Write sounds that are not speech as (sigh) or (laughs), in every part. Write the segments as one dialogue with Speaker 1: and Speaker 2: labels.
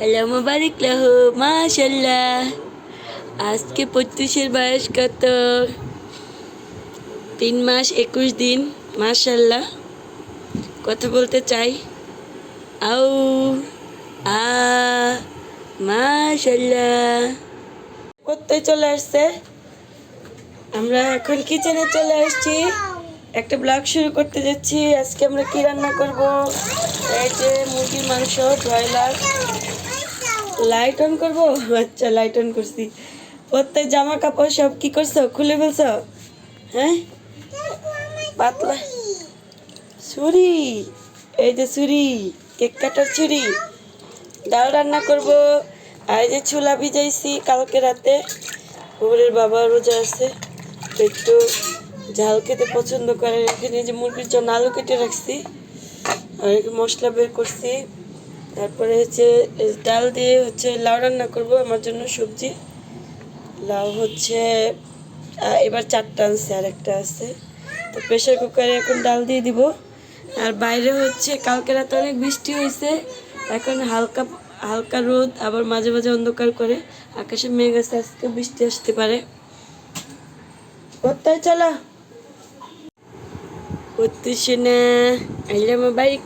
Speaker 1: আল্লাহ মুবারিক লাহু মাশাল্লাহ আজকে পঁচিশের বয়স কত তিন মাস একুশ দিন মাশাল্লাহ কথা বলতে চাই আউ আ মাশাল্লাহ কোথায় চলে আসছে আমরা এখন কিচেনে চলে আসছি একটা ব্লগ শুরু করতে যাচ্ছি আজকে আমরা কি রান্না করব এই যে মুরগির মাংস ব্রয়লার লাইট অন করব? আচ্ছা লাইট অন করছি। প্রত্যেক জামা কাপড় সব কি করছ? খুলে ফেলছো? হ্যাঁ? পাতলা। ছুরি। এই যে ছুরি, কেক কাটার ছুরি। ডাল রান্না করব। আর যে ছোলা ভিজাইছি কালকে রাতে। ওরের বাবা রোজা আছে। একটু ঝাল খেতে পছন্দ করে। এখানে যে মুরগির জন্য আলু কেটে রাখছি। আর মশলা বের করছি। তারপরে হচ্ছে, ডাল দিয়ে হচ্ছে লাউ রান্না করব, আমার জন্য সবজি। লাউ হচ্ছে এবার চারটা আনছে, আর একটা আছে। তো প্রেশার কুকারে এখন ডাল দিয়ে দিব। আর বাইরে হচ্ছে, কালকে রাতে অনেক বৃষ্টি হয়েছে। এখন হালকা হালকা রোদ, আবার মাঝে মাঝে অন্ধকার করে। আকাশে মেঘ আছে, আজকে বৃষ্টি আসতে পারে। কোথায় চলা? করতেছে না আইলে আমার বাড়ি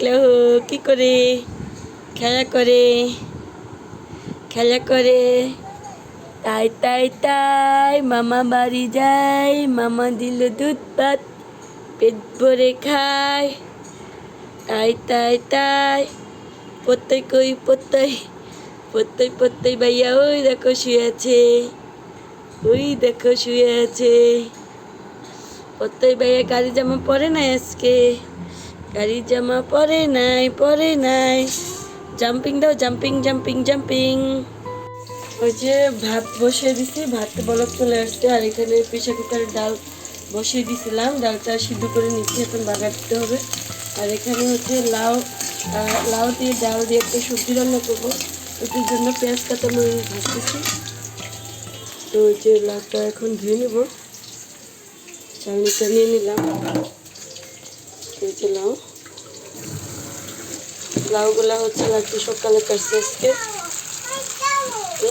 Speaker 1: কি করে? খেলা করে খেলা করে। তাই তাই তাই মামা বাড়ি যায়, মামা দিল দুধ ভাত, পেট ভরে খায়। তাই তাই তাই পত্তাই কই, পত্তাই পত্তাই পত্তাই ভাইয়া, ওই দেখো শুয়ে আছে, ওই দেখো শুয়ে আছে। পত্তাই ভাইয়া গাড়ি জামা পরে নাই আজকে? গাড়ি জামা পরে নাই পরে নাই। জাম্পিং দাও জাম্পিং জাম্পিং জাম্পিং ওই যে ভাত বসিয়ে দিছি, ভাতে বলক চলে আসছে, আর এখানে প্রেশার কুকারে ডাল বসিয়ে দিছিলাম, ডালটা সিদ্ধ করে নিচ্ছি, এখন বাগার দিতে হবে। আর এখানে হচ্ছে লাউ লাউ দিয়ে ডাল দিয়ে একটা সবজি রান্না করব। ওটির জন্য পেঁয়াজ কাটা মরিচ ভাজতেছি। তো ওই যে লাউটা এখন ধুয়ে নেব। চালনিটা নিয়ে নিলাম। লাউ। লাউগুলা হচ্ছে লাগছে সকালে কাটছে আজকে।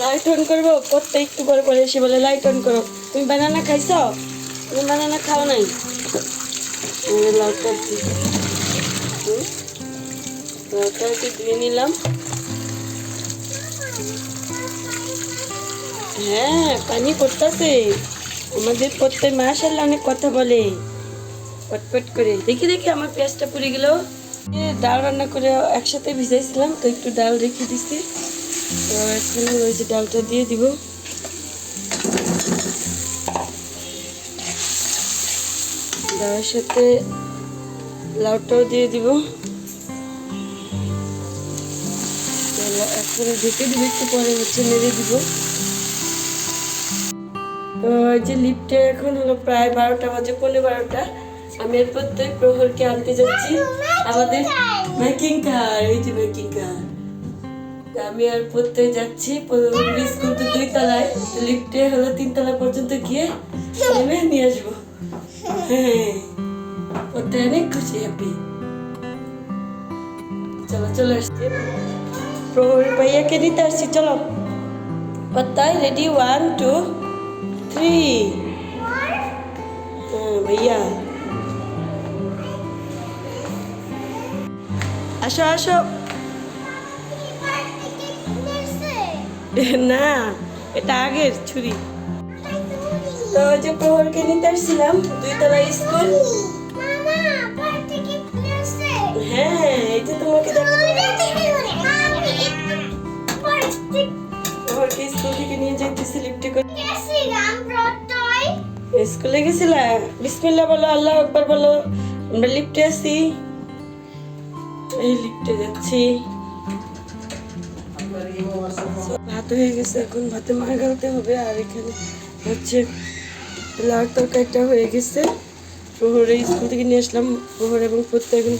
Speaker 1: লাইট অন করব করতে একটু পরে পরে এসে বলে লাইট অন করো। তুমি বানানা খাইছ? তুমি বানানা খাও নাই? লাউটা? লাউটা একটু ধুয়ে নিলাম। হ্যাঁ পানি পড়তেছে। আমাদের প্রত্যেক মাসাল্লাহ অনেক কথা বলে। পটপট করে। দেখি দেখি আমার পেঁয়াজটা পুড়ে গেল। ডাল রান্না করে একসাথে ভিজাইছিলাম, তো একটু ডাল রেখে দিছি। তো এখন ওই যে ডালটা দিয়ে দিব। ডালের সাথে লাউটাও দিয়ে দিব। এখন ঢেকে দিব, একটু পরে হচ্ছে নেড়ে দিব। তো যে লিফটে এখন হলো প্রায় বারোটা বাজে পনেরো বারোটা। আমি এর প্রত্যেক প্রহরকে আনতে যাচ্ছি। আমাদের মেকিং কার এই যে মেকিং কার। আমি আর পড়তে যাচ্ছি স্কুল তো দুই তলায়। লিফটে হলো তিন তলা পর্যন্ত গিয়ে নেমে নিয়ে আসব। হ্যাঁ। পড়তে অনেক খুশি হ্যাপি চলো চলে আসছি। প্রহর ভাইয়াকে নিতে আসছি চলো। পত্তায় রেডি ওয়ান টু থ্রি হ্যাঁ ভাইয়া। আসো আসো। (laughs) না, এটা আগের ছুরি। তো ওই যে প্রহরকে নিতে আসছিলাম দুই তলা স্কুল। হ্যাঁ এই যে তোমাকে প্রহরকে স্কুল থেকে নিয়ে যাইতেছি লিফটে করে স্কুলে গেছিলা? বিসমিল্লাহ বলো, আল্লাহ আকবার বলো, আমরা লিফটে আছি। এই লিফটে যাচ্ছি। ভাত হয়ে গেছে, এখন ভাতে মার গালতে হবে। আর এখানে হচ্ছে লাউ তরকারিটা হয়ে গেছে। প্রহরে স্কুল থেকে নিয়ে আসলাম। প্রহর এবং প্রত্যেক এখন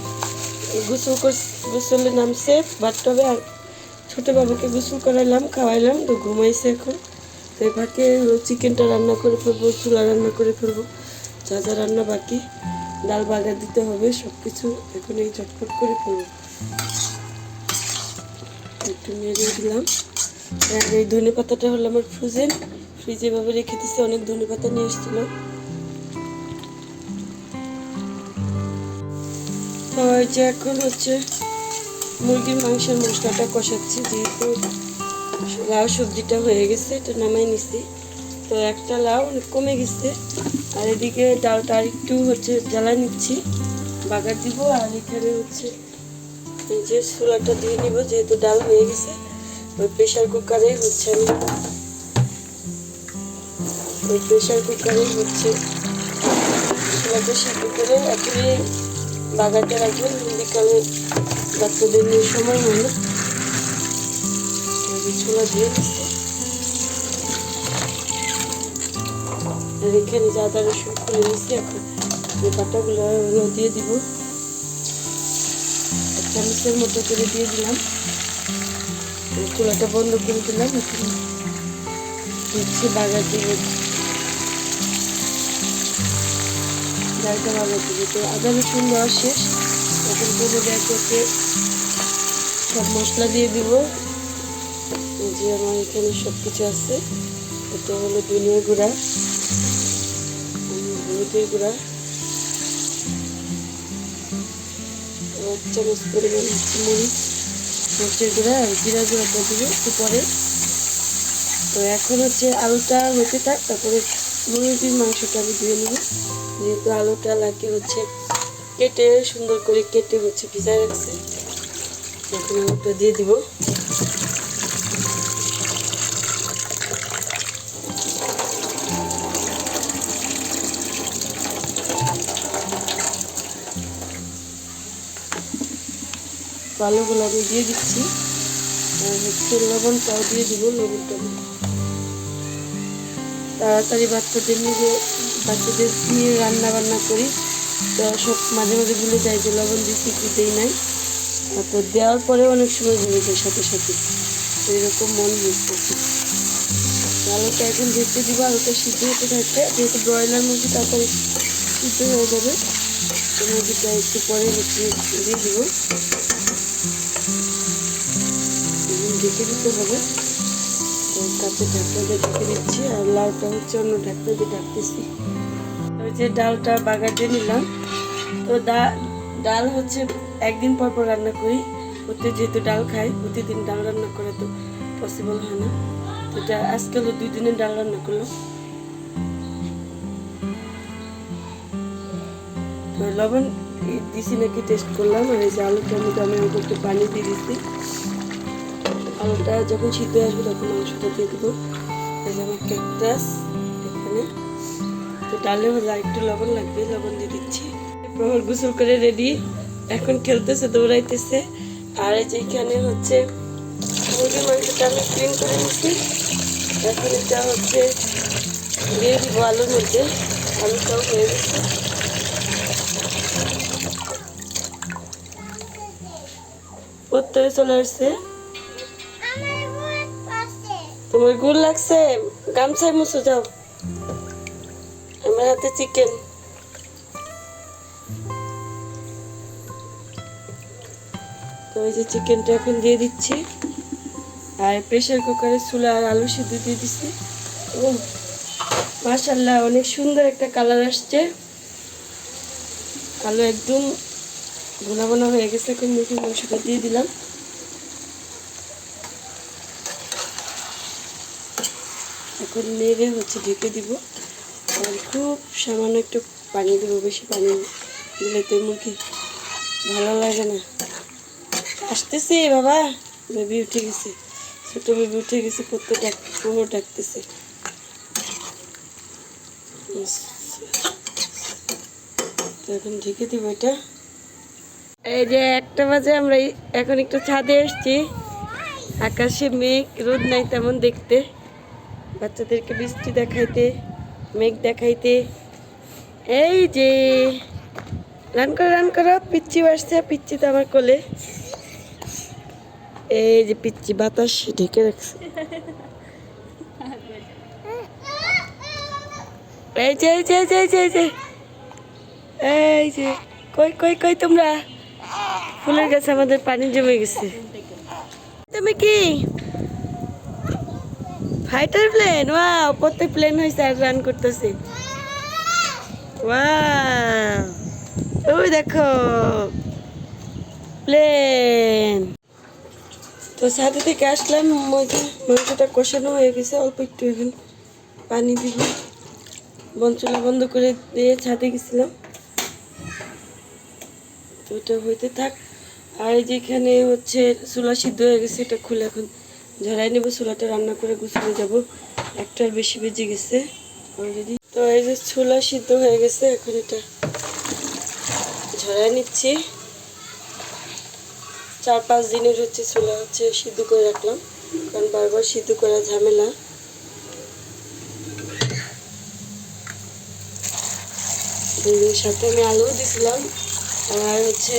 Speaker 1: গোসল গোসলে নামছে ভাতটা হবে আর ছোটো বাবুকে গোসল করাইলাম, খাওয়াইলাম। তো ঘুমাইছে এখন। তো এই ফাঁকে চিকেনটা রান্না করে ফেলব, চুলা রান্না করে ফেলব। যা যা রান্না বাকি। ডাল বাগার দিতে হবে সব কিছু এখন এই চটপট করে ফেলব একটু নেড়ে দিলাম। আর এই ধনে পাতাটা হলো আমার ফ্রোজেন। ফ্রিজে ভাবে রেখে দিচ্ছে অনেক ধনে পাতা নিয়ে এসেছিল। যে এখন হচ্ছে মুরগির মাংসের মশলাটা কষাচ্ছি, যেহেতু লাউ সবজিটা হয়ে গেছে, এটা নামাই নিছি। তো একটা লাউ কমে গেছে। আর এদিকে ডালটা একটু হচ্ছে জ্বালা নিচ্ছি। বাগার দিব আর এখানে হচ্ছে যে ছোলাটা দিয়ে নিব, যেহেতু ডাল হয়ে গেছে। ওই প্রেশার কুকারে হচ্ছে আমি ওই প্রেশার কুকারে হচ্ছে ছোলাটা সিদ্ধ করে এখনই বাগাতে রাখবেন বিকালে বাচ্চাদের নিয়ে সময় যে ছোলা দিয়ে দিচ্ছে এখানে যে আদা রসুন খুলে নিচ্ছি এখন এই হলো দিয়ে দিব। চামচের মতো করে দিয়ে দিলাম। চুলাটা বন্ধ করে দিলাম হচ্ছে বাগার দিব তো আদা রসুন দেওয়া শেষ। এখন করে করতে সব মশলা দিয়ে দিব। যে আমার এখানে সব কিছু আছে। এটা হলো ধনিয়া গুঁড়া। হলুদের গুঁড়া এক চামচ পরিমাণ মরিচ মরিচের গুঁড়া আর জিরা গুঁড়াটা দিবে একটু পরে। তো এখন হচ্ছে আলুটা হতে থাক, তারপরে মুরগির মাংসটা আমি দিয়ে নেব। যেহেতু আলুটা লাগে হচ্ছে কেটে সুন্দর করে কেটে হচ্ছে ভিজায় রাখছে, এখন আলুটা দিয়ে দিব। আলুগুলো আমি দিয়ে দিচ্ছি। আর হচ্ছে লবণটাও দিয়ে দিব, লবণটা। তাড়াতাড়ি বাচ্চাদের নিয়ে বাচ্চাদের নিয়ে রান্না বান্না করি। তো সব মাঝে মাঝে ভুলে যাই যে লবণ দিচ্ছি কি দেই নাই। তারপর দেওয়ার পরে অনেক সময় ভুলে যায় সাথে সাথে। তো এরকম মন হচ্ছে আলুটা এখন দেখতে দিব, আলুটা সিদ্ধ হতে থাকবে। যেহেতু ব্রয়লার মুরগি, তাড়াতাড়ি সিদ্ধ হয়ে যাবে। মুরগিটা একটু পরে হচ্ছে দিয়ে দিব। ঢেকে দিতে হবে। কাছে ঢাকনা দিয়ে ঢেকে দিচ্ছি, আর লাউটা হচ্ছে অন্য ঢাকনা দিয়ে ঢাকতেছি। ওই যে ডালটা বাগার দিয়ে নিলাম। তো ডাল হচ্ছে একদিন পর পর রান্না করি। প্রতি যেহেতু ডাল খাই, প্রতিদিন ডাল রান্না করে তো পসিবল হয় না। তো আজকে হলো দুই দিনের ডাল রান্না করলাম। লবণ দিছি নাকি টেস্ট করলাম, আর এই যে আলুটা আমি আমি অল্প একটু পানি দিয়ে দিচ্ছি আলুটা যখন সিদ্ধ আসবে তখন মাংসটা দিয়ে দেবো। এই যে আমার ক্যাকটাস এখানে। তো ডালে হলে একটু লবণ লাগবে, লবণ দিয়ে দিচ্ছি। প্রহর গোসল করে রেডি এখন খেলতেছে, দৌড়াইতেছে। আর এই যেইখানে হচ্ছে মুরগির মাংসটা আমি ক্লিন করে নিচ্ছি এখন এটা হচ্ছে দিয়ে দিব আলুর মধ্যে। আলুটাও হয়ে গেছে। উত্তরে চলে আসছে। তোমার গুড় লাগছে? গামছায় মুছো যাও। আমার হাতে চিকেন তো এই যে চিকেনটা এখন দিয়ে দিচ্ছি। আর প্রেশার কুকারে চুলা আর আলু সিদ্ধ দিয়ে দিচ্ছি। ও মাশাল্লাহ অনেক সুন্দর একটা কালার আসছে। আলু একদম ঘন ঘন হয়ে গেছে, এখন মুরগির মাংসটা দিয়ে দিলাম। এখন নেড়ে হচ্ছে ঢেকে দিব। আর খুব সামান্য একটু পানি দেবো, বেশি পানি দিলে তো মুরগি ভালো লাগে না। আসতেছে বাবা বেবি উঠে গেছে। ছোট বেবি উঠে গেছে করতে ডাক, পুরো ডাকতেছে। এখন ঢেকে দিব এটা। এই যে একটা বাজে, আমরা এখন একটু ছাদে এসছি। আকাশে মেঘ, রোদ নাই তেমন দেখতে। বাচ্চাদেরকে বৃষ্টি দেখাইতে, মেঘ দেখাইতে। এই যে রান করো রান করো পিচ্ছি বাসছে পিচ্ছি তো আমার কোলে। এই যে পিচ্ছি বাতাস, ঢেকে রাখছে। এই যে এই যে এই যে এই যে। এই যে, কই কই কই তোমরা? ফুলের গাছে আমাদের পানি জমে গেছে। তুমি কি? ফাইটার প্লেন ওয়াও প্রত্যেক প্লেন হয়েছে আর রান করতেছে। ওয়াও ওই দেখো প্লেন তো সাথে থেকে আসলাম মাংসটা কষানো হয়ে গেছে, অল্প একটু এখন পানি দিব। বঞ্চলা বন্ধ করে দিয়ে ছাদে গেছিলাম। তো ওটা হইতে থাক। আর যেখানে হচ্ছে চুলা সিদ্ধ হয়ে গেছে, এটা খুলে এখন ঝরাই নেব, চুলাটা রান্না করে গুছলে যাব। একটার বেশি বেজে গেছে অলরেডি তো এই যে ছোলা সিদ্ধ হয়ে গেছে, এখন এটা ঝরাই নিচ্ছি। চার পাঁচ দিনের হচ্ছে ছোলা হচ্ছে সিদ্ধ করে রাখলাম, কারণ বারবার সিদ্ধ করা ঝামেলা। সাথে আমি আলুও দিছিলাম আর হচ্ছে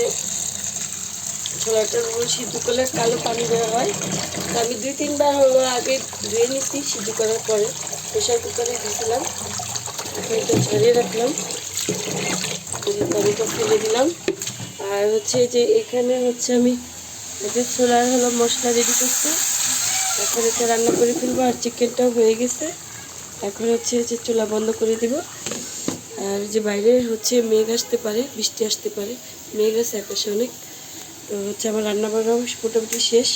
Speaker 1: ছোলাটার উপর সিদ্ধ করলে কালো পানি বের হয়। তো আমি দুই তিনবার হলো আগে ধুয়ে নিচ্ছি সিদ্ধ করার পরে প্রেশার কুকারে দিয়েছিলাম। এখন এটা ঝরিয়ে রাখলাম। পানিটা ফেলে দিলাম। আর হচ্ছে যে এখানে হচ্ছে আমি এটা ছোলার হলো মশলা রেডি করছি। এখন এটা রান্না করে ফেলব আর চিকেনটাও হয়ে গেছে। এখন হচ্ছে যে চুলা বন্ধ করে দিব। আর যে বাইরে হচ্ছে মেঘ আসতে পারে, বৃষ্টি আসতে পারে। মেঘ আছে আকাশে অনেক। তো হচ্ছে আমার রান্না বান্না মোটামুটি শেষ।